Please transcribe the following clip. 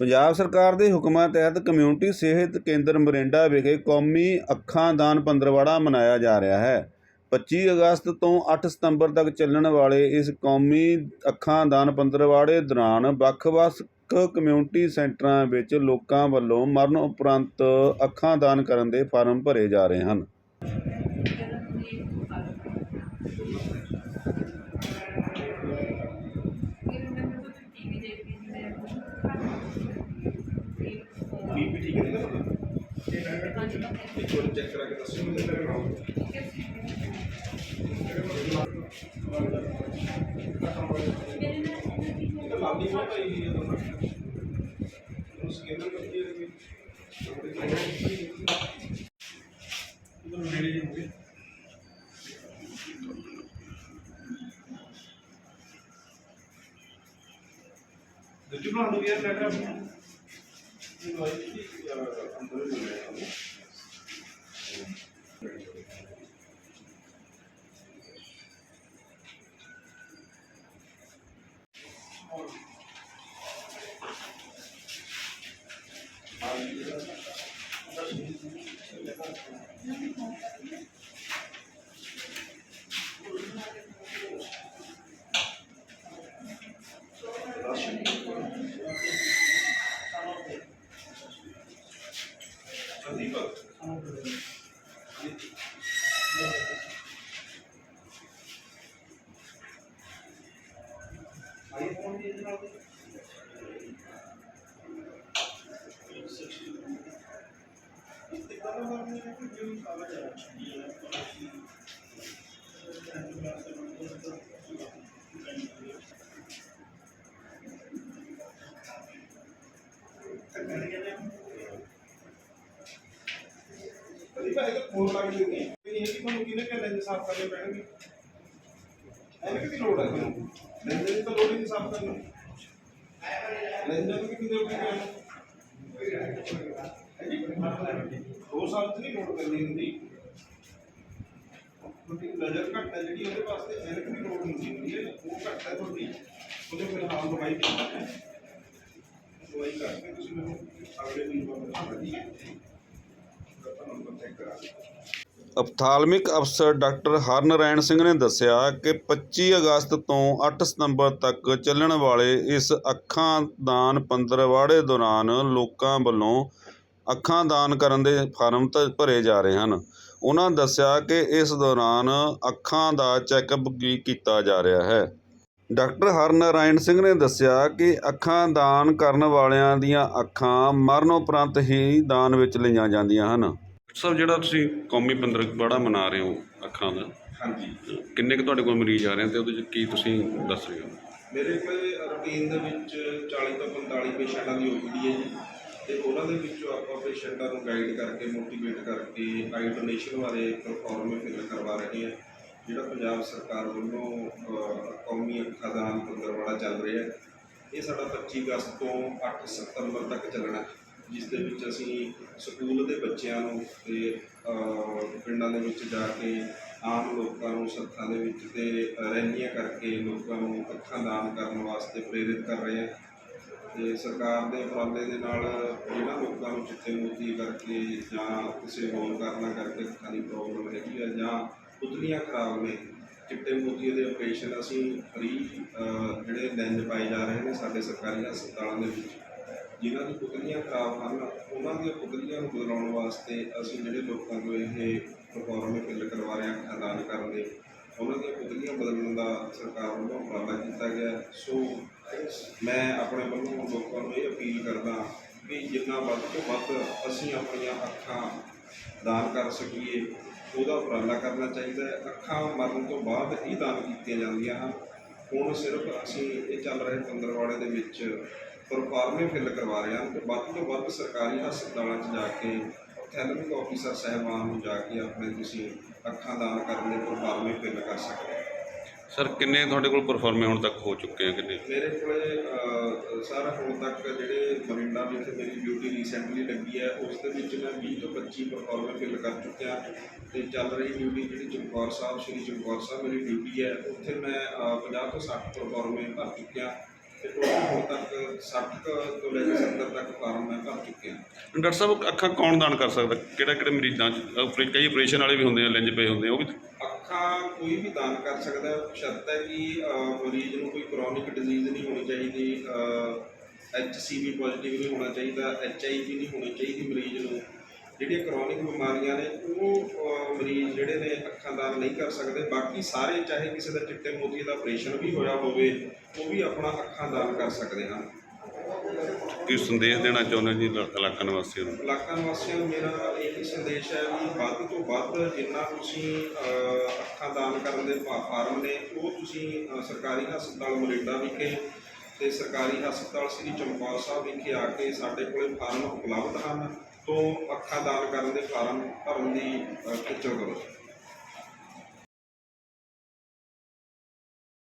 ਪੰਜਾਬ ਸਰਕਾਰ ਦੇ ਹੁਕਮਾਂ ਤਹਿਤ ਕਮਿਊਨਿਟੀ ਸਿਹਤ ਕੇਂਦਰ ਮਰਿੰਡਾ ਵਿਖੇ ਕੌਮੀ ਅੱਖਾਂ ਦਾਨ ਪੰਦਰਵਾੜਾ ਮਨਾਇਆ ਜਾ ਰਿਹਾ ਹੈ। 25 ਅਗਸਤ ਤੋਂ 8 ਸਤੰਬਰ ਤੱਕ ਚੱਲਣ ਵਾਲੇ ਇਸ ਕੌਮੀ ਅੱਖਾਂ ਦਾਨ ਪੰਦਰਵਾੜੇ ਦੌਰਾਨ ਵੱਖ-ਵੱਖ ਕਮਿਊਨਿਟੀ ਸੈਂਟਰਾਂ ਵਿੱਚ ਲੋਕਾਂ ਵੱਲੋਂ ਮਰਨ ਉਪਰੰਤ ਅੱਖਾਂ ਦਾਨ ਕਰਨ ਦੇ ਫਾਰਮ ਭਰੇ ਜਾ ਰਹੇ ਹਨ। ਨਾ ਇੱਕ ਵਾਰ ਚੈੱਕ ਕਰਾ ਕੇ ਦੱਸਿਓ ਮੈਨੂੰ ਇਹ ਤਾਂ ਲਾਲੀ ਬਹੁਤ ਆਈ ਹੈ ਦੋਨਾਂ ਨੂੰ ਸਕੈਨਰ ਫੋਨ ਦੀ ਇਹਦੇ ਨਾਲ ਦੀ ਕਦੀ ਭਾਈ ਤਾਂ ਫੋਨ ਲਾ ਕੇ ਦਿੰਦੇ ਇਹ ਨਹੀਂ ਕਿ ਤੁਹਾਨੂੰ ਕਿਹਨੇ ਕਿ ਲੈਂਜ ਸਾਫ਼ ਕਰਨੇ ਪੈਣਗੇ ਐਵੇਂ ਕਿਤੇ ਲੋੜ ਹੈ ਤੁਹਾਨੂੰ ਲੈਂਜ ਦੀ ਤਾਂ ਲੋੜ ਹੀ ਨਹੀਂ ਸਾਫ਼ ਕਰਨ ਨੂੰ ਲੈਂਜ ਨੂੰ ਕਿਤੇ ਲੋੜ ਨਹੀਂ ਦੋ ਸਾਲ ਤੋਂ ਨਹੀਂ ਲੋੜ ਕਰਨੀ ਹੁੰਦੀ ਤੁਹਾਡੀ ਨਜ਼ਰ ਘੱਟ ਹੈ ਜਿਹੜੀ ਉਹਦੇ ਵਾਸਤੇ ਐਨਕ ਦੀ ਲੋੜ ਹੁੰਦੀ ਹੁੰਦੀ ਹੈ ਉਹ ਘੱਟ ਹੈ ਤੁਹਾਡੀ ਉਹਦੇ ਫਿਰ ਹਾਲ ਦਵਾਈ ਕਰਨਾ ਹੈ ਦਵਾਈ ਕਰਕੇ ਤੁਸੀਂ ਅਪਥਾਲਮਿਕ ਅਫਸਰ ਡਾਕਟਰ ਹਰਨਰੈਣ ਸਿੰਘ ਨੇ ਦੱਸਿਆ ਕਿ 25 ਅਗਸਤ ਤੋਂ 8 ਸਤੰਬਰ ਤੱਕ ਚੱਲਣ ਵਾਲੇ ਇਸ ਅੱਖਾਂ ਦਾਨ ਪੰਦਰਵਾੜੇ ਦੌਰਾਨ ਲੋਕਾਂ ਵੱਲੋਂ ਅੱਖਾਂ ਦਾਨ ਕਰਨ ਦੇ ਫਾਰਮ ਭਰੇ ਜਾ ਰਹੇ ਹਨ। ਉਹਨਾਂ ਦੱਸਿਆ ਕਿ ਇਸ ਦੌਰਾਨ ਅੱਖਾਂ ਦਾ ਚੈੱਕਅਪ ਵੀ ਕੀਤਾ ਜਾ ਰਿਹਾ ਹੈ। ਡਾਕਟਰ ਹਰਨਰਾਇਣ ਸਿੰਘ ਨੇ ਦੱਸਿਆ ਕਿ ਅੱਖਾਂ ਦਾਨ ਕਰਨ ਵਾਲਿਆਂ ਦੀਆਂ ਅੱਖਾਂ ਮਰਨ ਉਪਰੰਤ ਹੀ ਦਾਨ ਵਿੱਚ ਲਈਆਂ ਜਾਂਦੀਆਂ ਹਨ। ਸਰ ਜਿਹੜਾ ਤੁਸੀਂ ਕੌਮੀ ਪੰਦਰਵਾੜਾ ਮਨਾ ਰਹੇ ਹੋ ਅੱਖਾਂ ਦਾ ਹਾਂਜੀ। ਕਿੰਨੇ ਕੁ ਤੁਹਾਡੇ ਕੋਲ ਮਰੀਜ਼ ਆ ਰਹੇ ਨੇ ਤੇ ਉਹਦੇ ਚ ਕੀ ਤੁਸੀਂ ਦੱਸ ਰਹੇ ਹੋ? ਮੇਰੇ ਕੋਲ ਰੂਟੀਨ ਦੇ ਵਿੱਚ 40 ਤੋਂ 45 ਪੇਸ਼ੈਂਟਾਂ ਦੀ ਓਪੀਡੀ ਹੈ ਜੀ ਤੇ ਉਹਨਾਂ ਦੇ ਵਿੱਚੋਂ ਆਪਾਂ ਪੇਸ਼ੈਂਟਾਂ ਨੂੰ ਗਾਈਡ ਕਰਕੇ ਮੋਟੀਵੇਟ ਕਰਕੇ ਆਈ ਡੋਨੇਸ਼ਨ ਬਾਰੇ ਪਰਫਾਰਮ ਫਿਲ ਕਰਵਾ ਰਹੇ ਹਾਂ। ਜਿਹੜਾ ਪੰਜਾਬ ਸਰਕਾਰ ਵੱਲੋਂ ਕੌਮੀ ਅੱਖਾਂ ਦਾਨ ਪੰਦਰਵਾੜਾ ਚੱਲ ਰਿਹਾ ਹੈ ਇਹ ਸਾਡਾ 25 ਅਗਸਤ ਤੋਂ 8 ਸਤੰਬਰ ਤੱਕ ਚੱਲਣਾ ਹੈ, ਜਿਸ ਦੇ ਵਿੱਚ ਅਸੀਂ ਸਕੂਲ ਦੇ ਬੱਚਿਆਂ ਨੂੰ ਤੇ ਪਿੰਡਾਂ ਦੇ ਵਿੱਚ ਜਾ ਕੇ ਆਮ ਲੋਕਾਂ ਨੂੰ ਸੱਥਾਂ ਦੇ ਵਿੱਚ ਤੇ ਰੈਲੀਆਂ ਕਰਕੇ ਲੋਕਾਂ ਨੂੰ ਅੱਖਾਂ ਦਾਨ ਕਰਨ ਵਾਸਤੇ ਪ੍ਰੇਰਿਤ ਕਰ ਰਹੇ ਹਾਂ। ਤੇ ਸਰਕਾਰ ਦੇ ਉਪਰਾਲੇ ਦੇ ਨਾਲ ਜਿਹੜਾ ਲੋਕਾਂ ਨੂੰ ਚਿੱਟੇ ਮੋਤੀ ਕਰਕੇ ਜਾਂ ਕਿਸੇ ਹੋਰ ਕਾਰਨਾਂ ਕਰਕੇ ਅੱਖਾਂ ਦੀ ਪ੍ਰੋਬਲਮ ਹੈਗੀ ਆ ਜਾਂ ਪੁਤਲੀਆਂ ਖਰਾਬ ਨੇ, ਚਿੱਟੇ ਮੋਤੀ ਦੇ ਆਪਰੇਸ਼ਨ ਅਸੀਂ ਫ੍ਰੀ ਜਿਹੜੇ ਲੈਂਜ ਪਾਏ ਜਾ ਰਹੇ ਨੇ ਸਾਡੇ ਸਰਕਾਰੀ ਹਸਪਤਾਲਾਂ ਦੇ ਵਿੱਚ। ਜਿਨ੍ਹਾਂ ਦੀ ਪੁਤਲੀਆਂ ਖਰਾਬ ਹਨ, ਉਹਨਾਂ ਦੀਆਂ ਪੁਤਲੀਆਂ ਨੂੰ ਬਦਲਾਉਣ ਵਾਸਤੇ ਅਸੀਂ ਜਿਹੜੇ ਲੋਕਾਂ ਨੂੰ ਇਹ ਪ੍ਰੋਗਰਾਮ ਫਿਲ ਕਰਵਾ ਰਹੇ ਹਾਂ ਅੱਖਾਂ ਦਾਨ ਕਰਨ ਦੇ। ਉਹਨਾਂ ਦੀਆਂ ਪੁਤਲੀਆਂ ਬਦਲਣ ਦਾ ਸਰਕਾਰ ਵੱਲੋਂ ਉਪਰਾਲਾ ਕੀਤਾ ਗਿਆ ਸੋ ਮੈਂ ਆਪਣੇ ਵੱਲੋਂ ਲੋਕਾਂ ਨੂੰ ਇਹ ਅਪੀਲ ਕਰਦਾ ਵੀ ਜਿੰਨਾ ਵੱਧ ਤੋਂ ਵੱਧ ਅਸੀਂ ਆਪਣੀਆਂ ਅੱਖਾਂ ਦਾਨ ਕਰ ਸਕੀਏ, ਉਹਦਾ ਉਪਰਾਲਾ ਕਰਨਾ ਚਾਹੀਦਾ ਹੈ। ਅੱਖਾਂ ਮਰਨ ਤੋਂ ਬਾਅਦ ਹੀ ਦਾਨ ਕੀਤੀਆਂ ਜਾਂਦੀਆਂ ਹਨ। ਹੁਣ ਸਿਰਫ ਅਸੀਂ ਇਹ ਚੱਲ ਰਹੇ ਪੰਦਰਵਾੜੇ ਦੇ ਵਿੱਚ ਪਰਫਾਰਮੇ ਫਿਲ ਕਰਵਾ ਰਹੇ। ਹਾਂ ਤੇ ਵੱਧ ਤੋਂ ਵੱਧ ਸਰਕਾਰੀ ਹਸਪਤਾਲਾਂ 'ਚ ਜਾ ਕੇ ਥੈਲਮਿਕ ਆਫੀਸਰ ਸਾਹਿਬਾਨ ਨੂੰ ਜਾ ਕੇ ਆਪਣੇ ਤੁਸੀਂ ਅੱਖਾਂ ਦਾਨ ਕਰਨ ਦੇ ਪਰਫਾਰਮੇ ਫਿਲ ਕਰ ਸਕਦੇ। ਹੋ ਸਰ ਕਿੰਨੇ ਤੁਹਾਡੇ ਕੋਲ ਪਰਫਾਰਮੇ ਹੁਣ ਤੱਕ ਹੋ ਚੁੱਕੇ ਆ ਕਿੰਨੇ? ਮੇਰੇ ਕੋਲੇ ਸਾਰਾ ਹੁਣ ਤੱਕ ਜਿਹੜੇ ਮਰਿੰਡਾ ਵਿੱਚ ਮੇਰੀ ਡਿਊਟੀ ਰੀਸੈਂਟਲੀ ਲੱਗੀ ਹੈ ਉਸ ਦੇ ਵਿੱਚ ਮੈਂ 20 ਤੋਂ 25 ਪਰਫਾਰਮਰ ਫਿਲ ਕਰ ਚੁੱਕਿਆ। ਤੇ ਚੱਲ ਰਹੀ ਡਿਊਟੀ ਜਿਹੜੀ ਚਮਕੌਰ ਸਾਹਿਬ ਸ਼੍ਰੀ ਚਮਕੌਰ ਸਾਹਿਬ ਮੇਰੀ ਡਿਊਟੀ ਹੈ ਉੱਥੇ ਮੈਂ ਅਹ, 50 ਤੋਂ 60 ਪਰਫਾਰਮਰ ਭਰ ਚੁੱਕਿਆ। ਤੇ ਟੋਟਲ ਹੁਣ ਤੱਕ 60 ਕੁ ਤੋਂ ਲੈ ਕੇ 70 ਤੱਕ ਫਾਰਮ ਮੈਂ ਭਰ ਚੁੱਕਿਆ। ਡਾਕਟਰ ਸਾਹਿਬ ਅੱਖਾਂ ਕੌਣ ਦਾਨ ਕਰ ਸਕਦਾ? ਕਿਹੜਾ ਕਿਹੜੇ ਮਰੀਜ਼ਾਂ 'ਚ ਆਪਰੇ- ਕਈ ਆਪਰੇਸ਼ਨ ਵਾਲੇ ਵੀ ਹੁੰਦੇ ਆ ਲੈਂਜ ਪਏ ਹੁੰਦੇ ਆ ਉਹ ਵੀ? ਅੱਖਾਂ ਕੋਈ ਵੀ ਦਾਨ ਕਰ ਸਕਦਾ ਹੈ ਸ਼ਰਤ ਹੈ ਕਿ ਅਹ, ਮਰੀਜ਼ ਨੂੰ ਕੋਈ ਕ੍ਰੋਨਿਕ ਡਿਜ਼ੀਜ਼ ਨਹੀਂ ਹੋਣੀ ਚਾਹੀਦੀ ਐਚ ਸੀ ਵੀ ਪੋਜ਼ਿਟਿਵ ਨਹੀਂ ਹੋਣਾ ਚਾਹੀਦਾ ਐਚ ਆਈ ਵੀ ਨਹੀਂ ਹੋਣੀ ਚਾਹੀਦੀ ਮਰੀਜ਼ ਨੂੰ। ਜਿਹੜੀਆਂ ਕ੍ਰੋਨਿਕ ਬਿਮਾਰੀਆਂ ਨੇ ਉਹ ਮਰੀਜ਼ ਜਿਹੜੇ ਨੇ ਅੱਖਾਂ ਦਾਨ ਨਹੀਂ ਕਰ ਸਕਦੇ। ਬਾਕੀ ਸਾਰੇ ਚਾਹੇ ਕਿਸੇ ਦਾ ਚਿੱਟੇ ਮੋਤੀ ਦਾ ਆਪਰੇਸ਼ਨ ਵੀ ਹੋਇਆ ਹੋਵੇ ਉਹ ਵੀ ਆਪਣਾ ਅੱਖਾਂ ਦਾਨ ਕਰ ਸਕਦੇ ਹਨ ਕੀ ਸੰਦੇਸ਼ ਦੇਣਾ ਚਾਹੁੰਦੇ ਜੀ ਇਲਾ- ਇਲਾਕਾ ਨਿਵਾਸੀਆਂ ਨੂੰ? ਇਲਾਕਾ ਨਿਵਾਸੀਆਂ ਨੂੰ ਮੇਰਾ ਇਹੀ ਸੰਦੇਸ਼ ਹੈ ਵੀ ਵੱਧ ਤੋਂ ਵੱਧ ਜਿੰਨਾ ਤੁਸੀਂ ਅੱਖਾਂ ਦਾਨ ਕਰਨ ਦੇ ਫਾਰਮ ਨੇ ਉਹ ਤੁਸੀਂ ਸਰਕਾਰੀ ਹਸਪਤਾਲ ਮੋਰਿੰਡਾ ਵਿਖੇ ਤੇ ਸਰਕਾਰੀ ਹਸਪਤਾਲ ਸ੍ਰੀ ਚਮਕੌਰ ਸਾਹਿਬ ਵਿਖੇ ਆ ਕੇ ਸਾਡੇ ਕੋਲੇ ਫਾਰਮ ਉਪਲਬਧ ਹਨ। ਤੋਂ ਅੱਖਾਂ ਦਾਨ ਕਰਨ ਦੇ ਫਾਰਮ ਭਰਨ ਦੀ ਅਹ, ਖੇਚਲ ਕਰੋ।